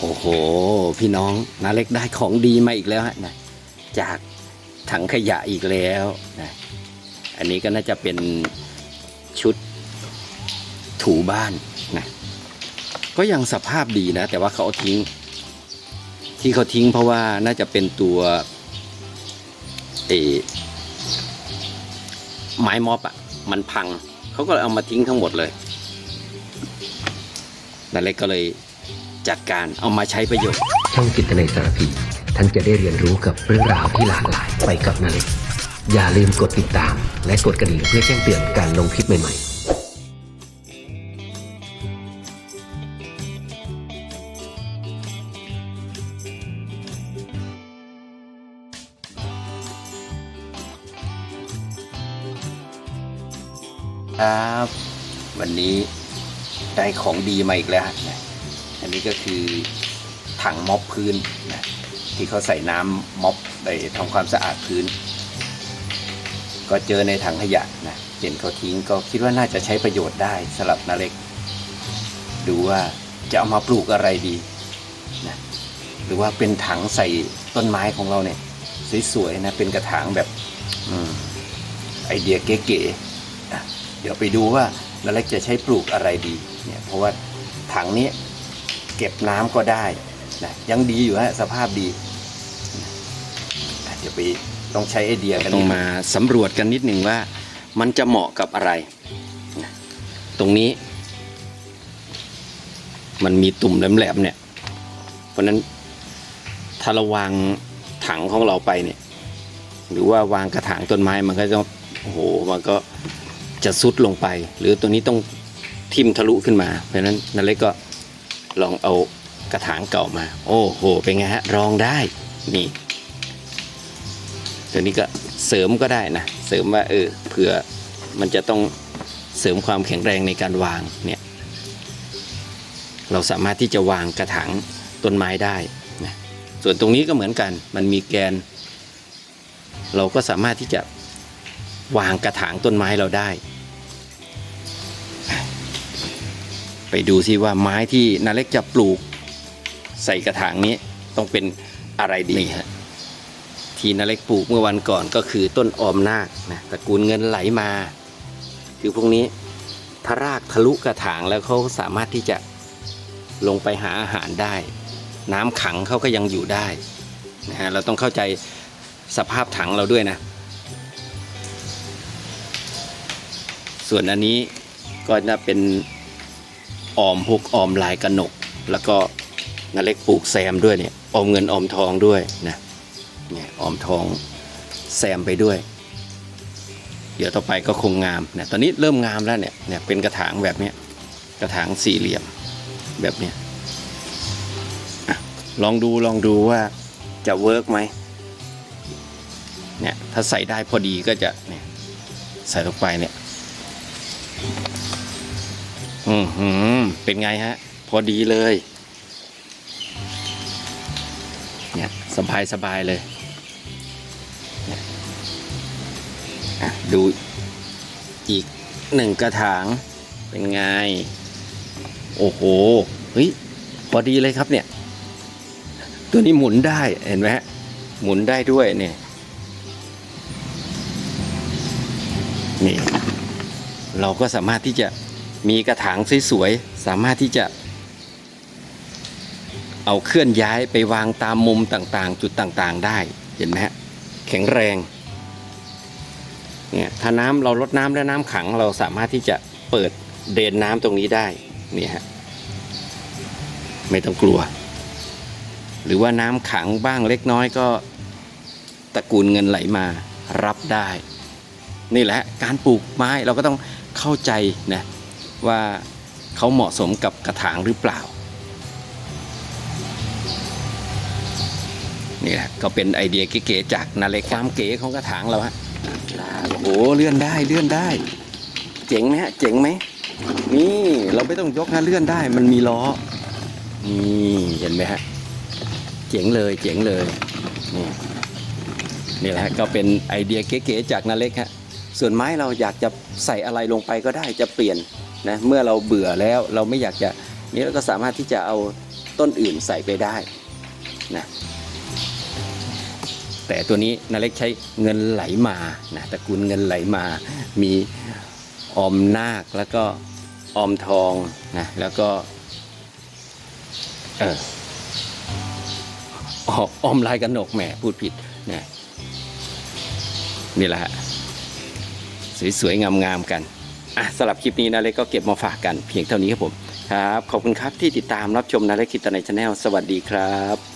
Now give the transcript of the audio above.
โอ้โห พี่น้องนาเล็กได้ของดีมาอีกแล้วฮะนะจากถังขยะอีกแล้วนะอันนี้ก็น่าจะเป็นชุดถูบ้านนะก็ยังสภาพดีนะ แต่ว่าเขาทิ้ง ที่เขาทิ้งเพราะว่าน่าจะเป็นตัวเอไม้มอบอะ่ะมันพัง เขาก็เลยเอามาทิ้งทั้งหมดเลยนาเล็กก็เลย จัดการเอามาใช้ประโยชน์ ช่องจิตในสารพีท่านจะได้เรียนรู้กับเรื่องราวที่หลากหลายไปกับนาเล็กอย่าลืมกดติดตาม และกดกระดิ่งเพื่อแจ้งเตือนการลงคลิปใหม่ๆครับ วันนี้ได้ของดีมาอีกแล้ว นี้ก็คือถังม็อบพื้นนะที่เขาใส่น้ำม็อบไปทำความสะอาดพื้น ก็เจอในถังขยะนะเห็นเขาทิ้งก็คิดว่าน่าจะใช้ประโยชน์ได้สำหรับนาเล็ก ดูว่าจะเอามาปลูกอะไรดีนะหรือว่าเป็นถังใส่ต้นไม้ของเราเนี่ยสวยๆนะเป็นกระถางแบบอไอเดียเก๋ๆนะเดี๋ยวไปดูว่านาเล็กจะใช้ปลูกอะไรดีเนี่ยเพราะว่าถังนี้ เก็บน้ำก็ได้นะยังดีอยู่ฮะสภาพดีนะเดี๋ยวไปต้องใช้ไอเดียกันต้องมาสำรวจกันนิดหนึ่งว่า มันจะเหมาะกับอะไรนะตรงนี้ มันมีตุ่มแหลมๆเนี่ย เพราะฉะนั้นถ้าเราวางถังของเราไปเนี่ย หรือว่าวางกระถางต้นไม้มันก็จะโอ้โหมันก็จะซุดลงไป หรือตัวนี้ต้องทิ่มทะลุขึ้นมา เพราะฉะนั้นนาเล็กก็ ลองเอากระถางเก่ามา โอ้โห เป็นไงฮะ รองได้ นี่ตัวนี้ก็เสริมก็ได้นะ เสริมว่าเออ เผื่อมันจะต้องเสริมความแข็งแรงในการวางเนี่ย เราสามารถที่จะวางกระถางต้นไม้ได้นะส่วนตรงนี้ก็เหมือนกัน มันมีแกน เราก็สามารถที่จะวางกระถางต้นไม้เราได้ ไปดูซิว่าไม้ที่นาเล็กจะปลูกใส่กระถางนี้ต้องเป็นอะไรดีฮะที่นาเล็กปลูกเมื่อวันก่อนก็คือต้นออมนาคนะตระกูลเงินไหลมา คือพวกนี้ถ้ารากทะลุกระถางแล้วเขาสามารถที่จะลงไปหาอาหารได้ น้ำขังเขาก็ยังอยู่ได้นะฮะเราต้องเข้าใจสภาพถังเราด้วยนะ ส่วนอันนี้ก็จะเป็น ออมพวกออมลายกระหนก แล้วก็นาเล็กปลูกแซมด้วยเนี่ยออมเงินออมทองด้วยนะเนี่ยออมทองแซมไปด้วย เดี๋ยวต่อไปก็คงงามเนี่ยตอนนี้เริ่มงามแล้วเนี่ยเนี่ยเป็นกระถางแบบเนี้ยกระถางสี่เหลี่ยมแบบเนี้ยลองดูลองดูว่าจะเวิร์กไหมเนี่ยถ้าใส่ได้พอดีก็จะเนี่ยใส่ลงไปเนี่ย อืมหืม เป็นไงฮะ พอดีเลย เนี่ยสบายสบายเลยอะดูอีกหนึ่งกระถาง เป็นไง โอ้โห เฮ้ย พอดีเลยครับเนี่ย ตัวนี้หมุนได้เห็นไหมฮะ หมุนได้ด้วยเนี่ย นี่ เราก็สามารถที่จะ มีกระถางสวยๆ สามารถที่จะ เอาเคลื่อนย้ายไปวางตามมุมต่างๆ จุดต่างๆ ได้เห็นไหมฮะแข็งแรงเนี่ยถ้าน้ำเราลดน้ำและน้ำขังเราสามารถที่จะเปิดเดนน้ำตรงนี้ได้นี่ฮะไม่ต้องกลัว หรือว่าน้ำขังบ้างเล็กน้อยก็ตระกูลเงินไหลมารับได้ นี่แหละการปลูกไม้เราก็ต้องเข้าใจนะ ว่าเขาเหมาะสมกับกระถางหรือเปล่านี่แหละก็เป็นไอเดียเก๋ๆจากนาเล็กความเก๋ของกระถางเราฮะโอ้โหเลื่อนได้เลื่อนได้ เจ๋งไหมฮะเจ๋งไหมนี่เราไม่ต้องยกนะเลื่อนได้ มันมีล้อนี่เห็นไหมฮะเจ๋งเลยเจ๋งเลยนี่นี่แหละก็เป็นไอเดียเก๋ๆจากนาเล็กฮะส่วนไม้เราอยากจะใส่อะไรลงไปก็ได้จะเปลี่ยน นะเมื่อเราเบื่อแล้วเราไม่อยากจะนี่เราก็สามารถที่จะเอาต้นอื่นใส่ไปได้นะแต่ตัวนี้นาเล็กใช้เงินไหลมานะตระกูลเงินไหลมา มีออมนาคแล้วก็ออมทองนะแล้วก็เออออออมลายกระหนกแหมพูดผิดนะนี่แหละฮะสวยๆงามๆกัน อะสำหรับคลิปนี้นาเล็กก็เก็บมาฝากกันเพียงเท่านี้ครับผมครับ ขอบคุณครับที่ติดตามรับชมนาเล็กคิดตในชาแนลสวัสดีครับ